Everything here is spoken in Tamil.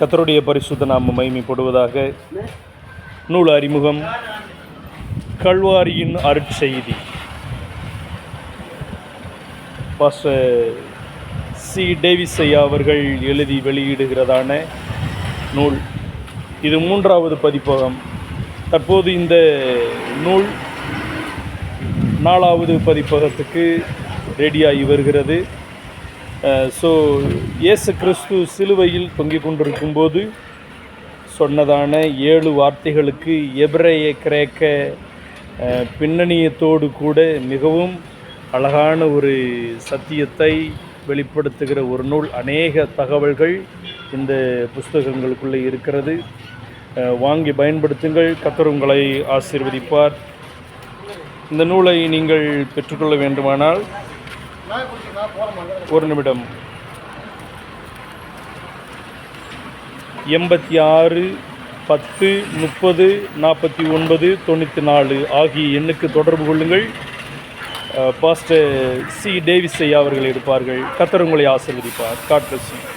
கத்தருடைய பரிசுத்த நாம் மைமைப்படுவதாக நூல் அறிமுகம் கல்வாரியின் அருட்செய்தி. பாச சி. டேவிசையா அவர்கள் எழுதி வெளியிடுகிறதான நூல். இது மூன்றாவது பதிப்பகம். தற்போது இந்த நூல் நாலாவது பதிப்பகத்துக்கு ரெடியாகி வருகிறது. ஸோ இயேசு கிறிஸ்து சிலுவையில் தொங்கிக் கொண்டிருக்கும் போது சொன்னதான ஏழு வார்த்தைகளுக்கு எபிரேய கிரேக்க பின்னணியத்தோடு கூட மிகவும் அழகான ஒரு சத்தியத்தை வெளிப்படுத்துகிற ஒரு நூல் அநேக தகவல்கள் இந்த புஸ்தகங்களுக்குள்ளே இருக்கிறது. வாங்கி பயன்படுத்துங்கள். கத்தர் உங்களை ஆசீர்வதிப்பார். இந்த நூலை நீங்கள் பெற்றுக்கொள்ள வேண்டுமானால் ஒரு நிமிடம். எண்பத்தி ஆறு பத்து முப்பது நாற்பத்தி ஒன்பது தொண்ணூற்றி நாலு ஆகிய எண்ணுக்கு தொடர்பு கொள்ளுங்கள். பாஸ்டர் சி டேவிஸ் ஐயா அவர்கள் இருப்பார்கள். கத்தர் உங்களை ஆசீர்வதிப்பார். God bless.